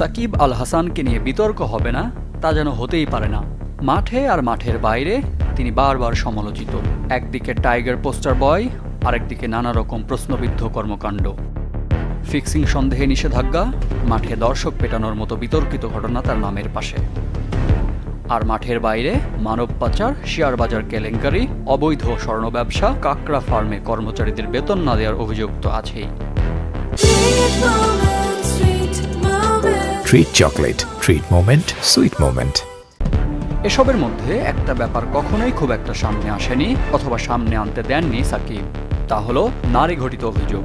সাকিব আল হাসানকে নিয়ে বিতর্ক হবে না, তা যেন হতেই পারে না। মাঠে আর মাঠের বাইরে তিনি বারবার সমালোচিত। একদিকে টাইগার পোস্টার বয়, আরেকদিকে নানা রকম প্রশ্নবিদ্ধ কর্মকাণ্ড। ফিক্সিং সন্দেহে নিষেধাজ্ঞা, মাঠে দর্শক পেটানোর মতো বিতর্কিত ঘটনা তার নামের পাশে। আর মাঠের বাইরে মানব পাচার, শেয়ার বাজার কেলেঙ্কারি, অবৈধ স্বর্ণ ব্যবসা, কাকড়া ফার্মে কর্মচারীদের বেতন না দেওয়ার অভিযোগ তো আছেই। Moment. Treat treat Treat sweet moment. এসবের মধ্যে একটা ব্যাপার কখনোই খুব একটা সামনে আসেনি অথবা সামনে আনতে দেননি সাকিব তা হলো নারী ঘটিত অভিযোগ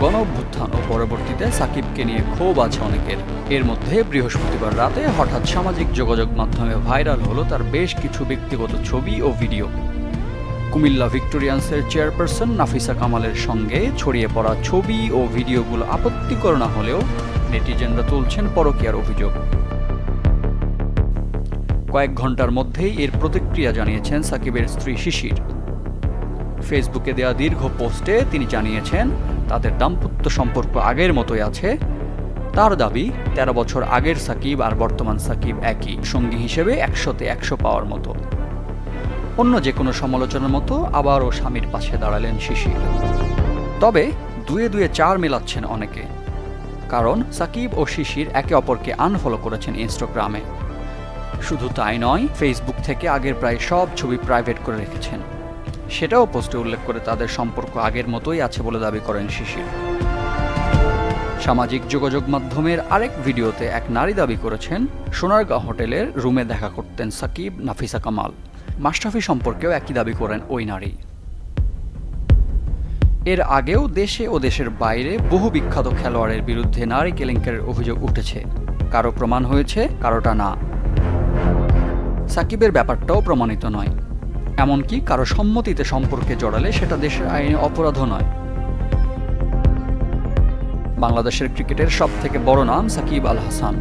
গণ অভ্যুত্থান ও পরবর্তীতে সাকিবকে নিয়ে ক্ষোভ আছে অনেকের এর মধ্যে বৃহস্পতিবার রাতে হঠাৎ সামাজিক যোগাযোগ মাধ্যমে ভাইরাল হলো তার বেশ কিছু ব্যক্তিগত ছবি ও ভিডিও কুমিল্লা ভিক্টোরিয়ান্সের চেয়ারপারসন নাফিসা কামালের সঙ্গে ছড়িয়ে পড়া ছবি ও ভিডিওগুলো আপত্তিকর না হলেও নেটিজেনরা তুলছেন পরকীয়ার অভিযোগ। কয়েক ঘণ্টার মধ্যেই এর প্রতিক্রিয়া জানিয়েছেন সাকিবের স্ত্রী শিশির। ফেসবুকে দেওয়া দীর্ঘ পোস্টে তিনি জানিয়েছেন, তাদের দাম্পত্য সম্পর্ক আগের মতোই আছে। তার দাবি, তেরো বছর আগের সাকিব আর বর্তমান সাকিব একই, সঙ্গী হিসেবে একশোতে একশো পাওয়ার মতো। অন্য যে কোনো সমালোচনার মতো আবারও স্বামীর পাশে দাঁড়ালেন শিশির। তবে দুয়ে দুয়ে চার মেলাচ্ছেন অনেকে। কারণ সাকিব ও শিশির একে অপরকে আনফলো করেছেন ইনস্টাগ্রামে। শুধু তাই নয় ফেসবুক থেকে আগের প্রায় সব ছবি প্রাইভেট করে রেখেছেন। সেটাও পোস্টে উল্লেখ করে তাদের সম্পর্ক আগের মতোই আছে বলে দাবি করেন শিশির। সামাজিক যোগাযোগ মাধ্যমের আরেক ভিডিওতে এক নারী দাবি করেছেন সোনারগাঁও হোটেলের রুমে দেখা করতেন সাকিব নাফিসা কামাল। মাশরাফি সম্পর্কেও একই দাবি করেন ওই নারী। এর আগেও দেশে ও দেশের বাইরে বহু বিখ্যাত খেলোয়াড়ের বিরুদ্ধে নারী কেলেঙ্কারের অভিযোগ উঠেছে। কারও প্রমাণ হয়েছে, কারোটা না। সাকিবের ব্যাপারটাও প্রমাণিত নয়। এমনকি কারও সম্মতিতে সম্পর্কে জড়ালে সেটা দেশের আইনে অপরাধও নয়। বাংলাদেশের ক্রিকেটের সব থেকে বড় নাম সাকিব আল হাসান।